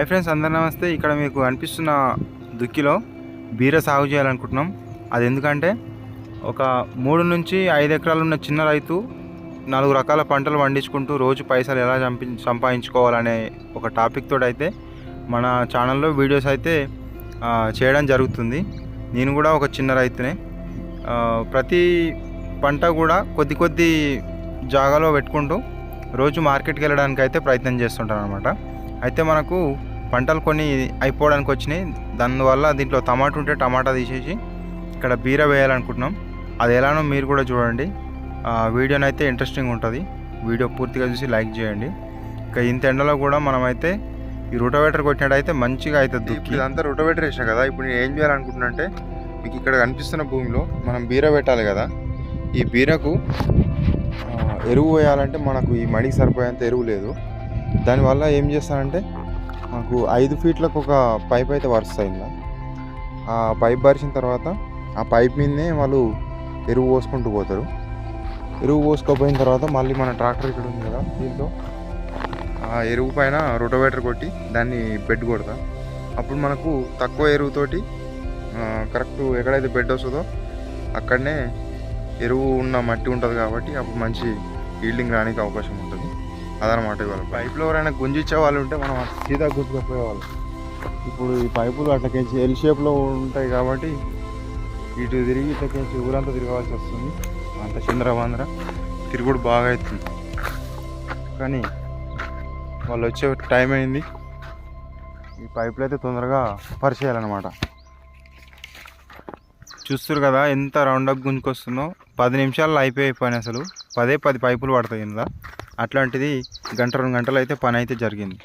Hi friends అందరు నమస్తే. ఇక్కడ మీకు అనిపిస్తున్న దుక్కిలో బీర సాగు చేయాలనుకుంటున్నాం. అది ఎందుకంటే ఒక మూడు నుంచి ఐదు ఎకరాలు ఉన్న చిన్న రైతు నాలుగు రకాల పంటలు పండించుకుంటూ రోజు పైసలు ఎలా చంపి సంపాదించుకోవాలనే ఒక టాపిక్ అయితే మన ఛానల్లో వీడియోస్ అయితే చేయడం జరుగుతుంది. నేను కూడా ఒక చిన్న రైతునే. ప్రతి పంట కూడా కొద్ది కొద్ది జాగాలో పెట్టుకుంటూ రోజు మార్కెట్కి వెళ్ళడానికి అయితే ప్రయత్నం చేస్తుంటాను అనమాట అయితే మనకు పంటలు కొన్ని అయిపోవడానికి వచ్చినాయి. దానివల్ల దీంట్లో టమాటా ఉంటే టమాటా తీసేసి ఇక్కడ బీర వేయాలనుకుంటున్నాం. అది ఎలానో మీరు కూడా చూడండి. ఆ వీడియోని అయితే ఇంట్రెస్టింగ్ ఉంటుంది. వీడియో పూర్తిగా చూసి లైక్ చేయండి. ఇంకా ఇంత ఎండలో కూడా మనమైతే ఈ రూటోవేటర్ కొట్టినట్టయితే మంచిగా అవుతుంది ఇప్పుడు ఇదంతా రూటోవేటర్ వేసిన కదా ఇప్పుడు నేను ఏం చేయాలనుకుంటున్నా అంటే మీకు ఇక్కడ కనిపిస్తున్న భూమిలో మనం బీర పెట్టాలి కదా. ఈ బీరకు ఎరువు వేయాలంటే మనకు ఈ మడికి సరిపోయేంత ఎరువు లేదు. దానివల్ల ఏం చేస్తానంటే మాకు ఐదు ఫీట్లకు ఒక పైప్ అయితే వరుస్తాయిందా ఆ పైప్ పరిచిన తర్వాత ఆ పైప్ మీదనే వాళ్ళు ఎరువు పోసుకుంటూ పోతారు. ఎరువు పోసుకోపోయిన తర్వాత మళ్ళీ మన ట్రాక్టర్ ఇక్కడ ఉంది కదా దీంతో ఆ ఎరువు పైన రొటోవేటర్ కొట్టి దాన్ని బెడ్ కొడతా. అప్పుడు మనకు తక్కువ ఎరువుతోటి కరెక్ట్ ఎక్కడైతే బెడ్ వస్తుందో అక్కడనే ఎరువు ఉన్న మట్టి ఉంటుంది కాబట్టి అప్పుడు మంచి ఈల్డింగ్ రానికి అవకాశం ఉంటుంది. అదనమాట ఇవాళ పైపులో ఎవరైనా గుంజిచ్చే వాళ్ళు ఉంటే మనం సీదా గుర్తుకపోయేవాళ్ళు ఇప్పుడు ఈ పైపులు అట్లకించి ఎల్ షేప్లో ఉంటాయి కాబట్టి ఇటు తిరిగి ఇట్లకించి ఊరంతా తిరగవలసి వస్తుంది. అంత చిందరవాంధ్ర తిరుగుడు బాగా అవుతుంది. కానీ వాళ్ళు వచ్చే టైం అయింది. ఈ పైపులు అయితే తొందరగా పరిచేయాలన్నమాట. చూస్తారు కదా ఎంత రౌండ్ అప్ గుంజుకొస్తుందో. పది నిమిషాల్లో అయిపోయి పని అసలు. పదే పది పైపులు పడతాయి కింద అట్లాంటిది గంట రెండు గంటలు అయితే పని అయితే జరిగింది.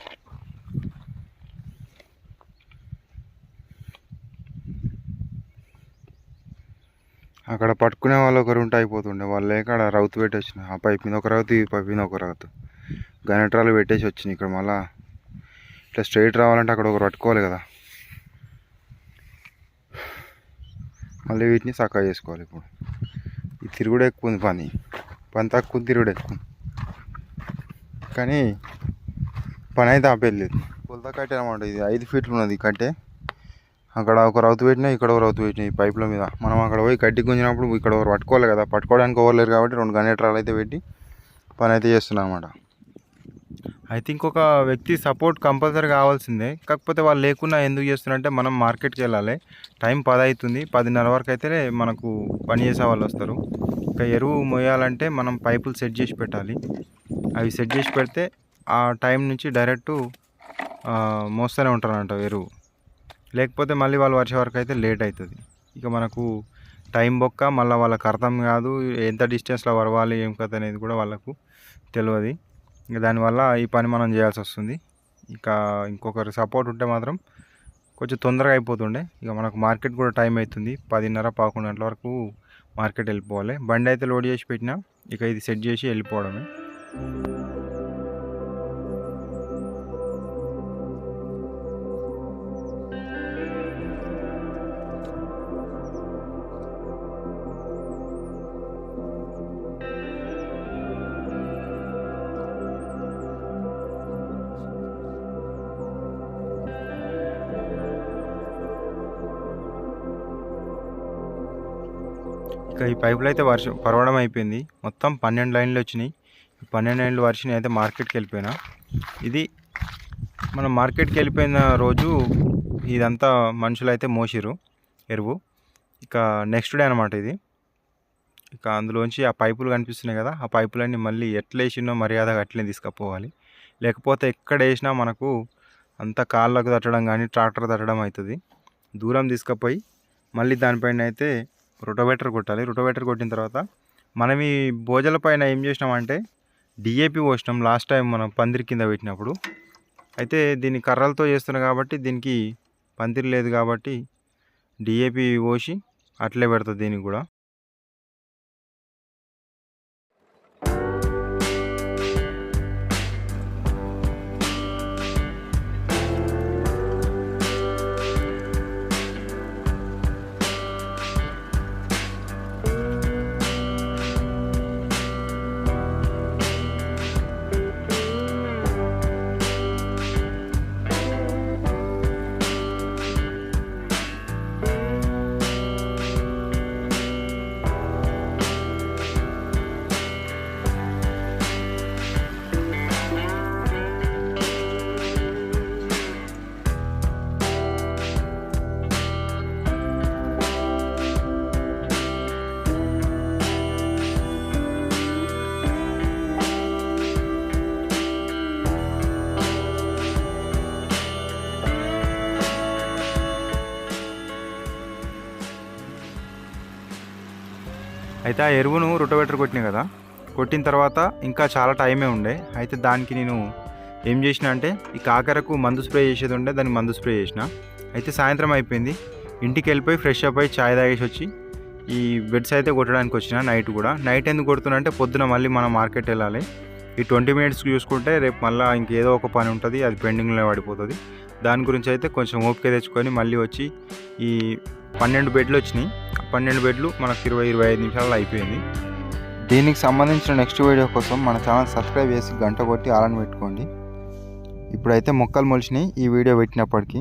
అక్కడ పట్టుకునే వాళ్ళు ఒకరు ఉంటే అయిపోతుండే. వాళ్ళు లేక అక్కడ రౌతు పెట్టేసిన. వచ్చిన ఆ పైప్ మీద ఒక రౌతు ఈ పైప్ మీద ఒక రౌతు. గనట్రాలు పెట్టేసి వచ్చినాయి ఇక్కడ మళ్ళా. ఇట్లా స్ట్రైట్ రావాలంటే అక్కడ ఒకరు పట్టుకోవాలి కదా. మళ్ళీ వీటిని చక్కగా చేసుకోవాలి ఇప్పుడు. ఈ తిరుగుడు ఎక్కువ ఉంది పని. పని తక్కువ ఉంది, తిరుగుడు ఎక్కువ ఉంది. కానీ పని అయితే ఆపేయలేదు. కొలత కట్టే అనమాట ఇది. ఐదు ఫీట్లు ఉన్నది కట్టే. అక్కడ ఒక రౌతు పెట్టినా ఇక్కడ ఒక రౌతు పెట్టినాయి పైపుల మీద. మనం అక్కడ పోయి కట్టి గుంజినప్పుడు ఇక్కడ ఒకరు పట్టుకోవాలి కదా. పట్టుకోవడానికి ఎవరు లేరు కాబట్టి రెండు గనేటరాలు అయితే పెట్టి పని అయితే చేస్తున్నాం అనమాట. ఐ థింక్ ఒక వ్యక్తి సపోర్ట్ కంపల్సరీ కావాల్సిందే. కాకపోతే వాళ్ళు లేకున్నా ఎందుకు చేస్తున్నారంటే మనం మార్కెట్కి వెళ్ళాలి. టైం పది అవుతుంది పదిన్నర వరకు అయితే మనకు పని చేసే వాళ్ళు వస్తారు. ఇంకా ఎరువు మోయాలంటే మనం పైపులు సెట్ చేసి పెట్టాలి. అవి సెట్ చేసి పెడితే ఆ టైం నుంచి డైరెక్ట్ మోస్తూనే ఉంటారంట ఎరువు. లేకపోతే మళ్ళీ వాళ్ళు వర్షం వరకు అయితే లేట్ అవుతుంది ఇక మనకు టైం బొక్క మళ్ళీ వాళ్ళకి అర్థం కాదు ఎంత డిస్టెన్స్లో వరవాలి ఏం కథ అనేది కూడా వాళ్ళకు తెలియదు. ఇక దానివల్ల ఈ పని మనం చేయాల్సి వస్తుంది. ఇక ఇంకొకరి సపోర్ట్ ఉంటే మాత్రం కొంచెం తొందరగా అయిపోతుండే. ఇక మనకు మార్కెట్ కూడా టైం అవుతుంది పదిన్నర పదకొండు గంటల వరకు మార్కెట్ వెళ్ళిపోవాలి. బండి అయితే లోడ్ చేసి పెట్టినా ఇక ఇది సెట్ చేసి వెళ్ళిపోవడమే. ఇక ఈ పైపులు అయితే వర్షం పరవడం అయిపోయింది. మొత్తం పన్నెండు లైన్లు వచ్చినాయి. పన్నెండు లైన్లు వర్షం అయితే మార్కెట్కి వెళ్ళిపోయినా. ఇది మనం మార్కెట్కి వెళ్ళిపోయిన రోజు ఇదంతా మనుషులు అయితే మోసిరు ఎరువు. ఇక నెక్స్ట్ డే అనమాట ఇది. ఇక అందులోంచి ఆ పైపులు కనిపిస్తున్నాయి కదా ఆ పైపులన్నీ మళ్ళీ ఎట్లా వేసినో మర్యాదగా అట్లనే తీసుకుపోవాలి. లేకపోతే ఎక్కడ వేసినా మనకు అంత కాళ్ళకు తట్టడం కానీ ట్రాక్టర్ తట్టడం అవుతుంది. దూరం తీసుకుపోయి మళ్ళీ దానిపైన అయితే రొటోవేటర్ కొట్టాలి. రొటోవేటర్ కొట్టిన తర్వాత మనం ఈ భోజల పైన ఏం చేసినామంటే డిఏపి పోసినాం లాస్ట్ టైం మనం పందిరి కింద పెట్టినప్పుడు. అయితే దీన్ని కర్రలతో చేస్తున్నాం కాబట్టి దీనికి పందిరి లేదు కాబట్టి డిఏపి పోసి అట్లే పెడుతుంది దీనికి కూడా. అయితే ఆ ఎరువును రొటోవేటర్ కొట్టినా కదా? కొట్టిన తర్వాత ఇంకా చాలా టైమే ఉండే. అయితే దానికి నేను ఏం చేసిన అంటే ఈ కాకరకు మందు స్ప్రే చేసేది ఉండే దానికి మందు స్ప్రే చేసిన. అయితే సాయంత్రం అయిపోయింది. ఇంటికి వెళ్ళిపోయి ఫ్రెష్ అప్ అయి చాయ్ తాగేసి వచ్చి ఈ బెడ్స్ అయితే కొట్టడానికి వచ్చిన నైట్ కూడా. నైట్ ఎందుకు కొడుతున్నా అంటే పొద్దున మళ్ళీ మనం మార్కెట్ వెళ్ళాలి. ఈ ట్వంటీ మినిట్స్ చూసుకుంటే రేపు మళ్ళీ ఇంకేదో ఒక పని ఉంటుంది అది పెండింగ్లో పడిపోతుంది. దాని గురించి అయితే కొంచెం ఓపిక తెచ్చుకొని మళ్ళీ వచ్చి ఈ పన్నెండు బెడ్లు వచ్చినాయి. పన్నెండు బెడ్లు మనకు ఇరవై ఇరవై ఐదు నిమిషాల్లో అయిపోయింది. దీనికి సంబంధించిన నెక్స్ట్ వీడియో కోసం మన ఛానల్ సబ్స్క్రైబ్ చేసి గంట కొట్టి ఆలని పెట్టుకోండి. ఇప్పుడైతే మొక్కలు మొలిచినాయి. ఈ వీడియో పెట్టినప్పటికీ